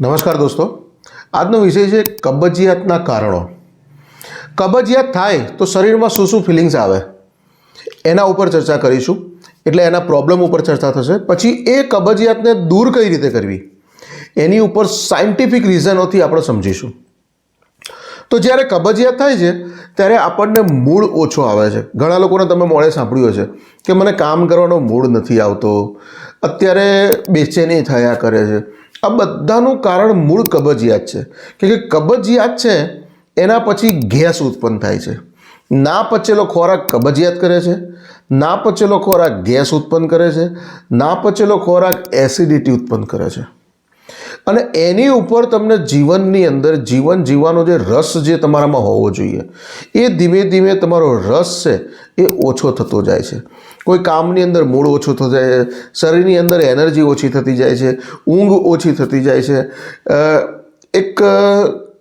નમસ્કાર દોસ્તો. આજનો વિષય છે કબજિયાતના કારણો. કબજિયાત થાય તો શરીરમાં શું શું ફિલિંગ્સ આવે? એના ઉપર ચર્ચા કરીશું. એટલે એના પ્રોબ્લેમ ઉપર ચર્ચા થશે. પછી એ કબજિયાતને દૂર કઈ રીતે કરવી? એની ઉપર સાયન્ટિફિક રીઝનોથી આપણે સમજીશું. તો જ્યારે કબજિયાત થાય છે, ત્યારે આપણને મૂડ ઓછો આવે છે. ઘણા લોકોને તમે મોડે સાંભળ્યું હશે કે મને કામ કરવાનો મૂડ નથી આવતો. અત્યારે બેચેની થયા કરે છે. આ બધાનું કારણ મૂળ કબજિયાત છે. કે કબજિયાત છે, એના પછી ગેસ ઉત્પન્ન થાય છે. ના પચેલો ખોરાક કબજિયાત કરે છે, ના પચેલો ખોરાક ગેસ ઉત્પન્ન કરે છે, ના પચેલો ખોરાક એસિડિટી ઉત્પન્ન કરે છે. અને એની ઉપર તમને જીવનની અંદર જીવન જીવવાનો જે રસ જે તમારામાં હોવો જોઈએ, એ ધીમે ધીમે તમારો રસ છે, એ ઓછો થતો જાય છે. કોઈ કામની અંદર મૂળ ઓછો થતો જાય છે, શરીરની અંદર એનર્જી ઓછી થતી જાય છે, ઊંઘ ઓછી થતી જાય છે. એક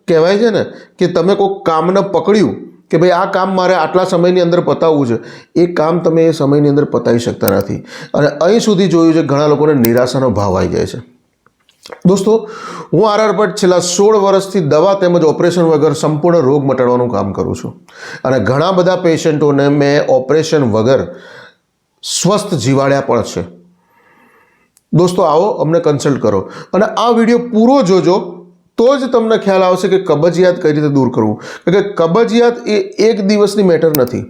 કહેવાય છે ને કે તમે કોઈક કામને પકડ્યું કે ભાઈ આ કામ મારે આટલા સમયની અંદર પતાવવું છે, એ કામ તમે એ સમયની અંદર પતાવી શકતા નથી. અને અહીં સુધી જોયું છે ઘણા લોકોને નિરાશાનો ભાવ આવી જાય છે. દોસ્તો, હું આર આર ભટ્ટ છેલ્લા સોળ વર્ષથી દવા તેમજ ઓપરેશન વગર સંપૂર્ણ રોગ મટાડવાનું કામ કરું છું. અને ઘણા બધા પેશન્ટોને મેં ઓપરેશન વગર સ્વસ્થ જીવાડ્યા પણ છે. દોસ્તો, આવો અમને કન્સલ્ટ કરો. અને આ વીડિયો પૂરો જોજો, તો જ તમને ખ્યાલ આવશે કે કબજિયાત કઈ રીતે દૂર કરવું. કારણ કે કબજિયાત એ એક દિવસની મેટર નથી.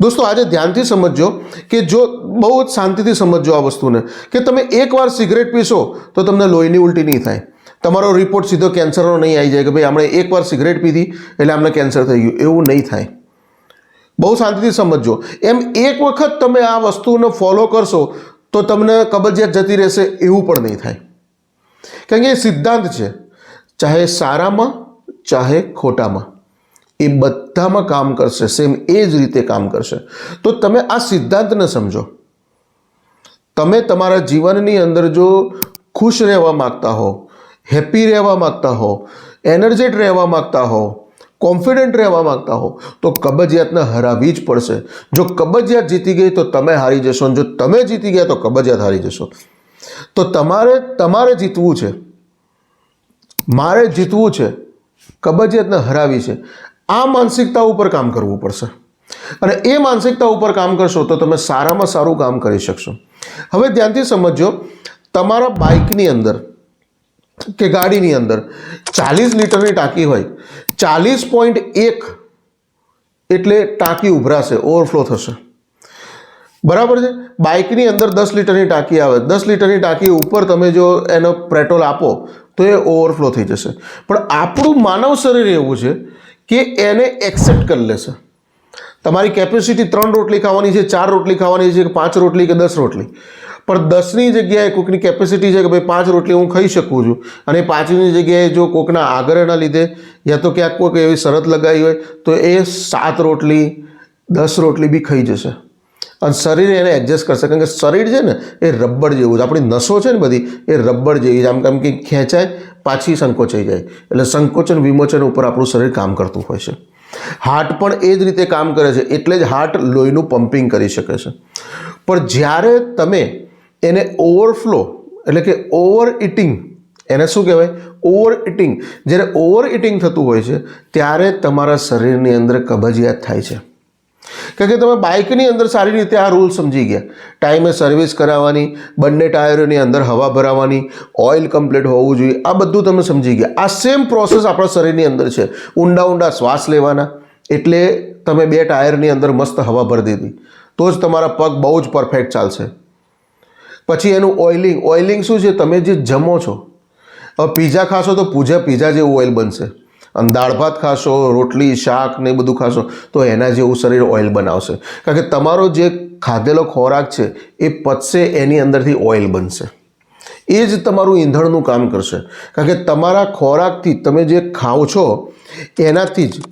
દોસ્તો, આજે ધ્યાનથી સમજજો કે જો, બહુ જ શાંતિથી સમજજો આ વસ્તુને, કે તમે એકવાર સિગરેટ પીશો, તો તમને લોહીની ઉલટી નહીં થાય. તમારો રિપોર્ટ સીધો કેન્સરનો નહીં આવી જાય કે ભાઈ આપણે એકવાર સિગરેટ પીધી, એટલે આમને કેન્સર થઈ ગયું. એવું નહીં થાય. બહુ શાંતિથી સમજજો. એમ એક વખત તમે આ વસ્તુને ફોલો કરશો, તો તમને કબજિયાત જતી રહેશે, એવું પણ નહીં થાય. કારણ કે એ સિદ્ધાંત છે, ચાહે સારામાં, ચાહે ખોટામાં. એ બધામાં કામ કરશે, સેમ એ જ રીતે કામ કરશે. તો તમે આ સિદ્ધાંતને સમજો. તમે તમારા જીવનની અંદર જો ખુશ રહેવા માગતા હો, હેપી રહેવા માગતા હો, એનર્જેટ રહેવા માગતા હો કોન્ફિડન્ટ રહેવા માગતા હો, તો કબજિયાતને હરાવવી જ પડશે. જો કબજિયાત જીતી ગઈ, તો તમે હારી જશો. અને જો તમે જીતી ગયા, તો કબજિયાત હારી જશો. તો તમારે તમારે જીતવું છે. મારે જીતવું છે. કબજિયાતને હરાવી છે. આ માનસિકતા ઉપર કામ કરવું પડશે. અને એ માનસિકતા ઉપર કામ કરશો, તો તમે સારામાં સારું કામ કરી શકશો. હવે ધ્યાનથી સમજજો, તમારા બાઇકની અંદર કે ગાડીની અંદર ચાલીસ લીટરની ટાંકી હોય ચાલીસ પોઈન્ટ એક એટલે ટાંકી ઉભરાશે, ઓવરફ્લો થશે. બરાબર છે? બાઇકની અંદર દસ લીટરની ટાંકી આવે. દસ લીટરની ટાંકી ઉપર તમે જો એનો પેટ્રોલ આપો, તો એ ઓવરફ્લો થઈ જશે. પણ આપણું માનવ શરીર એવું છે કે એને એક્સેપ્ટ કરી લેશે. તમારી કેપેસિટી ત્રણ રોટલી ખાવાની છે, ચાર રોટલી ખાવાની છે કે પાંચ રોટલી કે દસ રોટલી. પણ દસની જગ્યાએ કોઈકની કેપેસિટી છે કે ભાઈ પાંચ રોટલી હું ખાઈ શકું છું? અને પાંચની જગ્યાએ જો કોઈકના આગ્રહના લીધે યા તો ક્યાંક કોઈક એવી શરત લગાવી હોય, તો એ સાત રોટલી, દસ રોટલી બી ખાઈ જશે. અને શરીર એને એડજસ્ટ કરશે. કારણ કે શરીર છે ને, એ રબર જેવું છે. આપણી નસો છે ને બધી, એ રબર જેવી છે. આમ કેમ કે ખેંચાય, પાછી સંકોચાઈ જાય. એટલે સંકોચન વિમોચન ઉપર આપણું શરીર કામ કરતું હોય છે. હાર્ટ પણ એ જ રીતે કામ કરે છે, એટલે જ હાર્ટ લોહીનું પમ્પિંગ કરી શકે છે. પણ જ્યારે તમે એને ઓવરફ્લો, એટલે કે ઓવર ઇટિંગ એને શું કહેવાય? ઓવર ઇટિંગ જ્યારે ઓવર ઇટિંગ થતું હોય છે, ત્યારે તમારા શરીરની અંદર કબજિયાત થાય છે. કારણ કે તમે બાઇકની અંદર સારી રીતે આ રૂલ સમજી ગયા. ટાઈમે સર્વિસ કરાવવાની, બંને ટાયરોની અંદર હવા ભરાવાની ઓઇલ કમ્પ્લીટ હોવું જોઈએ, આ બધું તમે સમજી ગયા. આ સેમ પ્રોસેસ આપણા શરીરની અંદર છે. ઊંડા ઊંડા શ્વાસ લેવાના, એટલે તમે બે ટાયરની અંદર મસ્ત હવા ભરી દીધી. તો જ તમારા પગ બહુ જ પરફેક્ટ ચાલશે. પછી એનું ઓઇલિંગ ઓઇલિંગ શું છે? તમે જે જમો છો. હવે પીઝા ખાશો તો પૂજા પીઝા જેવું ઓઇલ બનશે. અને દાળ ભાત ખાશો, રોટલી, શાક ને બધું ખાશો, તો એના જેવું શરીર ઓઇલ બનાવશે. કારણ કે તમારો જે ખાધેલો ખોરાક છે, એ પચશે, એની અંદરથી ઓઇલ બનશે. એ જ તમારું ઈંધણનું કામ કરશે. કારણ કે તમારા ખોરાકથી તમે જે ખાઓ છો, એનાથી જ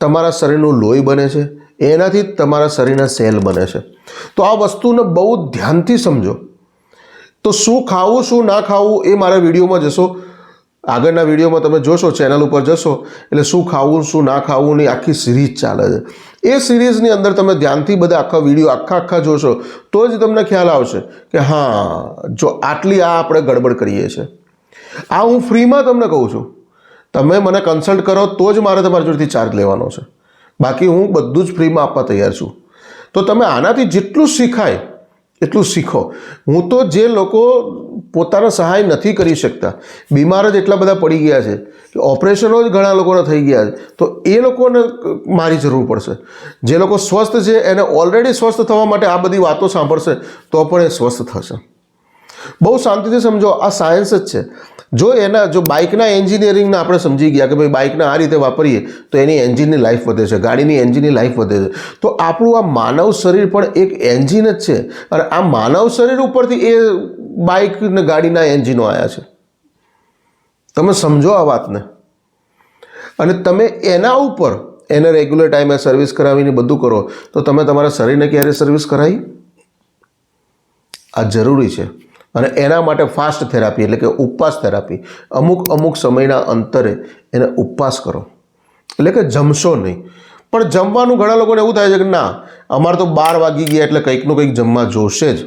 તમારા શરીરનું લોહી બને છે, એનાથી જ તમારા શરીરના સેલ બને છે. તો આ વસ્તુને બહુ ધ્યાનથી સમજો. તો શું ખાવું, શું ના ખાવું એ મારા વિડીયોમાં જશો. આગળના વિડીયોમાં તમે જોશો ચેનલ ઉપર જશો, એટલે શું ખાવું, શું ના ખાવું ની આખી સિરીઝ ચાલે છે. એ સિરીઝની અંદર તમે ધ્યાનથી બધા આખા વીડિયો આખા આખા જોશો, તો જ તમને ખ્યાલ આવશે કે હા, જો આટલી આ આપણે ગડબડ કરીએ છીએ. આ હું ફ્રીમાં તમને કહું છું. તમે મને કન્સલ્ટ કરો તો જ મારે તમારી જોડેથી ચાર્જ લેવાનો છે. બાકી હું બધું જ ફ્રીમાં આપવા તૈયાર છું. તો તમે આનાથી જેટલું શીખાય એટલું શીખો. હું તો જે લોકો પોતાનો સહાય નથી કરી શકતા, બીમાર જ એટલા બધા પડી ગયા છે, કે ઓપરેશનો જ ઘણા લોકોના થઈ ગયા છે, તો એ લોકોને મારી જરૂર પડશે. જે લોકો સ્વસ્થ છે, એને ઓલરેડી સ્વસ્થ થવા માટે આ બધી વાતો સાંભળશે, તો પણ એ સ્વસ્થ થશે. બહુ શાંતિથી સમજો, આ સાયન્સ જ છે. જો એના, જો બાઇકના એન્જિનિયરિંગને આપણે સમજી ગયા કે ભાઈ બાઇકને આ રીતે વાપરીએ, તો એની એન્જિનની લાઈફ વધે છે, ગાડીની એન્જિનની લાઈફ વધે છે. તો આપણું આ માનવ શરીર પણ એક એન્જિન જ છે. અને આ માનવ શરીર ઉપરથી એ બાઇક ને ગાડીના એન્જિનો આવ્યા છે. તમે સમજો આ વાતને. અને તમે એના ઉપર એને રેગ્યુલર ટાઈમે સર્વિસ કરાવીને બધું કરો, તો તમે તમારા શરીરને ક્યારે સર્વિસ કરાવી? આ જરૂરી છે. અને એના માટે ફાસ્ટ થેરાપી એટલે કે ઉપવાસ થેરાપી અમુક અમુક સમયના અંતરે એને ઉપવાસ કરો. એટલે કે જમશો નહીં. પણ જમવાનું ઘણા લોકોને એવું થાય છે કે ના, અમારે તો બાર વાગી ગયા એટલે કંઈકનું કંઈક જમવા જોશે જ.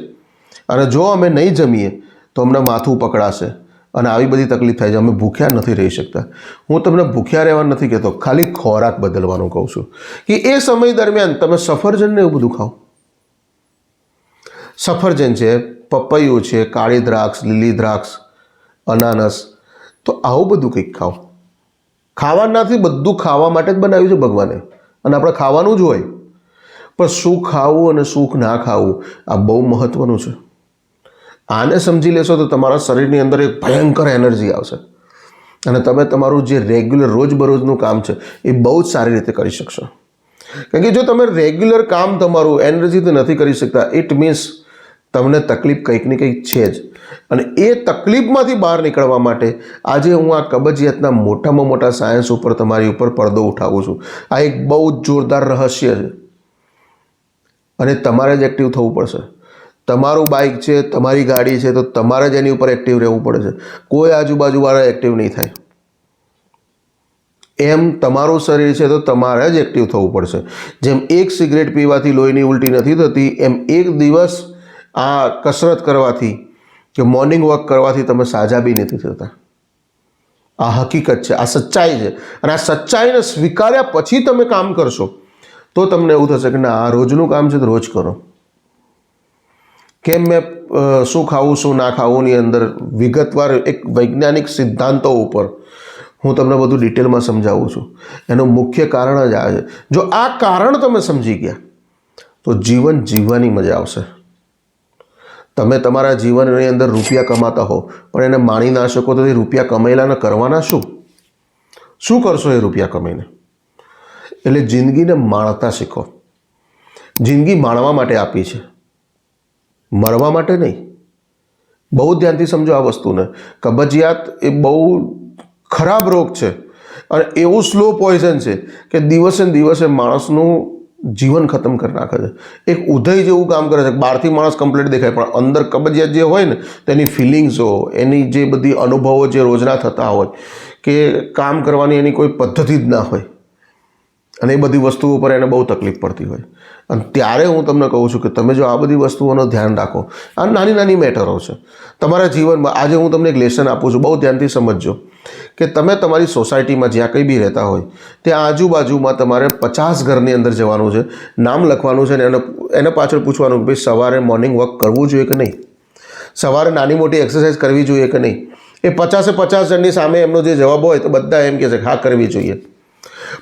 અને જો અમે નહીં જમીએ, તો અમને માથું પકડાશે અને આવી બધી તકલીફ થાય છે. અમે ભૂખ્યા નથી રહી શકતા. હું તમને ભૂખ્યા રહેવા નથી કહેતો, ખાલી ખોરાક બદલવાનું કહું છું. કે એ સમય દરમિયાન તમે સફરજનને એવું બધું ખાઓ. સફરજન છે પપૈયું છે, કાળી દ્રાક્ષ, લીલી દ્રાક્ષ, અનાનસ. તો આવું બધું કંઈક ખાઓ. ખાવાનાથી બધું ખાવા માટે જ બનાવ્યું છે ભગવાને. અને આપણે ખાવાનું જ હોય. પણ શું ખાવું અને શું ના ખાવું, આ બહુ મહત્ત્વનું છે. આને સમજી લેશો તો તમારા શરીરની અંદર એક ભયંકર એનર્જી આવશે. અને તમે તમારું જે રેગ્યુલર રોજબરોજનું કામ છે, એ બહુ જ સારી રીતે કરી શકશો. કારણ કે જો તમે રેગ્યુલર કામ તમારું એનર્જીથી નથી કરી શકતા ઇટ મીન્સ તમને તકલીફ કંઈક ને કંઈક છે જ. અને એ તકલીફમાંથી બહાર નીકળવા માટે આજે હું આ કબજિયાતના મોટામાં મોટા સાયન્સ ઉપર તમારી ઉપર પડદો ઉઠાવું છું. આ એક બહુ જ જોરદાર રહસ્ય છે. અને તમારે જ એક્ટિવ થવું પડશે. તમારું બાઇક છે, તમારી ગાડી છે, તો તમારે જ એની ઉપર એક્ટિવ રહેવું પડે છે કોઈ આજુબાજુવાળા એક્ટિવ નહીં થાય. એમ તમારું શરીર છે, તો તમારે જ એક્ટિવ થવું પડશે. જેમ એક સિગરેટ પીવાથી લોહીની ઉલટી નથી થતી, એમ એક દિવસ આ કસરત કરવાથી કે મોર્નિંગ વોક કરવાથી તમે સાજા બી નથી થતા. આ હકીકત છે, આ સચ્ચાઈ છે. અને આ સચ્ચાઈને સ્વીકાર્યા પછી તમે કામ કરશો, તો તમને એવું થશે કે ના, આ રોજનું કામ છે તો રોજ કરો. કેમ મેં શું ખાવું, શું ના ખાવુંની અંદર વિગતવાર એક વૈજ્ઞાનિક સિદ્ધાંતો ઉપર હું તમને બધું ડિટેલમાં સમજાવું છું. એનું મુખ્ય કારણ જ આ છે. જો આ કારણ તમે સમજી ગયા, તો જીવન જીવવાની મજા આવશે. તમે તમારા જીવનની અંદર રૂપિયા કમાતા હો, પણ એને માણી ના શકો તો એ રૂપિયા કમાયેલાને કરવાના શું? શું કરશો એ રૂપિયા કમાઈને? એટલે જિંદગીને માણતા શીખો. જિંદગી માણવા માટે આપી છે. મરવા માટે નહીં. બહુ ધ્યાનથી સમજો આ વસ્તુને. કબજિયાત એ બહુ ખરાબ રોગ છે. અને એવું સ્લો પોઈઝન છે કે દિવસે દિવસે માણસનું જીવન ખતમ કરી નાખે છે. એક ઉદય જેવું કામ કરે છે. બહારથી માણસ કમ્પ્લીટ દેખાય. પણ અંદર કબજિયાત જે હોય ને, તેની ફિલિંગ્સો એની જે બધી અનુભવો જે રોજના થતા હોય, કે કામ કરવાની એની કોઈ પદ્ધતિ જ ના હોય. અને એ બધી વસ્તુઓ પર એને બહુ તકલીફ પડતી હોય. અને ત્યારે હું તમને કહું છું કે તમે જો આ બધી વસ્તુઓનું ધ્યાન રાખો. આ નાની નાની મેટરો છે. તમારા જીવનમાં આજે હું તમને એક લેસન આપું છું. બહુ ધ્યાનથી સમજજો કે તમે તમારી સોસાયટીમાં જ્યાં કંઈ બી રહેતા હોય, ત્યાં આજુબાજુમાં તમારે પચાસ ઘરની અંદર જવાનું છે, નામ લખવાનું છે ને એને એને પાછળ પૂછવાનું કે ભાઈ સવારે મોર્નિંગ વોક કરવું જોઈએ કે નહીં? સવારે નાની મોટી એક્સરસાઇઝ કરવી જોઈએ કે નહીં? એ પચાસે પચાસ જણની સામે એમનો જે જવાબ હોય તો બધા એમ કહે છે હા, કરવી જોઈએ.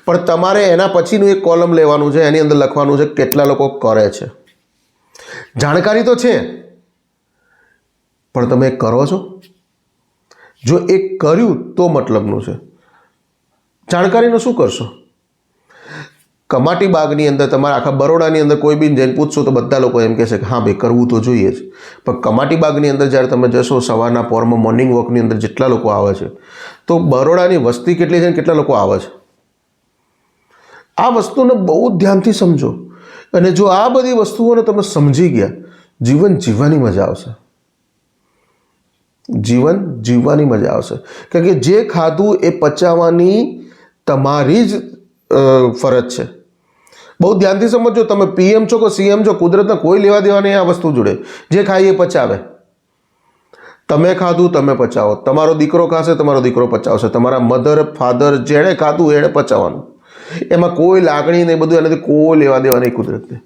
પણ તમારે એના પછીનું એક કોલમ લેવાનું છે, એની અંદર લખવાનું છે કેટલા લોકો કરે છે. જાણકારી તો છે, પણ તમે કરો છો. જો એ કર્યું તો મતલબનું છે. જાણકારીનું શું કરશો? કમાટી બાગની અંદર તમારા આખા બરોડાની અંદર કોઈ બી જઈને પૂછશો તો બધા લોકો એમ કહેશે કે હા ભાઈ કરવું તો જોઈએ જ. પણ કમાટી બાગની અંદર જ્યારે તમે જશો, સવારના પોરમાં મોર્નિંગ વોકની અંદર જેટલા લોકો આવે છે, તો બરોડાની વસ્તી કેટલી છે ને કેટલા લોકો આવે છે? આ વસ્તુને બહુ ધ્યાનથી સમજો. અને જો આ બધી વસ્તુઓને તમે સમજી ગયા, જીવન જીવવાની મજા આવશે. જીવન જીવવાની મજા આવશે. કારણ કે જે ખાધું એ પચાવવાની તમારી જ ફરજ છે. બહુ ધ્યાનથી સમજો, તમે પીએમ છો કે સીએમ છો, કુદરતને કોઈ લેવા દેવા નહીં આ વસ્તુ જોડે. જે ખાય એ પચાવે. તમે ખાધું, તમે પચાવો. તમારો દીકરો ખાશે, તમારો દીકરો પચાવશે. તમારા મધર, ફાધર જેણે ખાધું, એણે પચાવવાનું. એમાં કોઈ લાગણી નહીં, બધું એનાથી કોઈ લેવા દેવા નહીં કુદરતને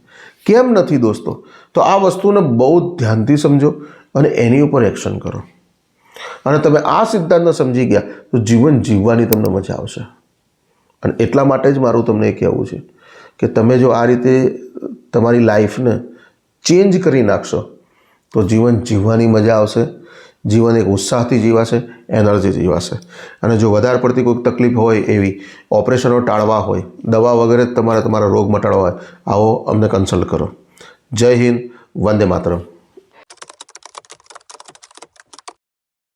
કેમ નથી દોસ્તો? તો આ વસ્તુને બહુ ધ્યાનથી સમજો અને એની ઉપર એક્શન કરો. અને તમે આ સિદ્ધાંતને સમજી ગયા, તો જીવન જીવવાની તમને મજા આવશે. અને એટલા માટે જ મારું તમને એ કહેવું છે કે તમે જો આ રીતે તમારી લાઈફને ચેન્જ કરી નાખશો, તો જીવન જીવવાની મજા આવશે જીવન એક ઉત્સાહથી જીવાશે એનર્જી જીવાશે. અને જો વધારે પડતી કોઈક તકલીફ હોય એવી, ઓપરેશનો ટાળવા હોય, દવા વગેરે જ તમારે તમારા રોગ મટાડવા હોય, આવો અમને કન્સલ્ટ કરો. જય હિન્દ, વંદે માતરમ.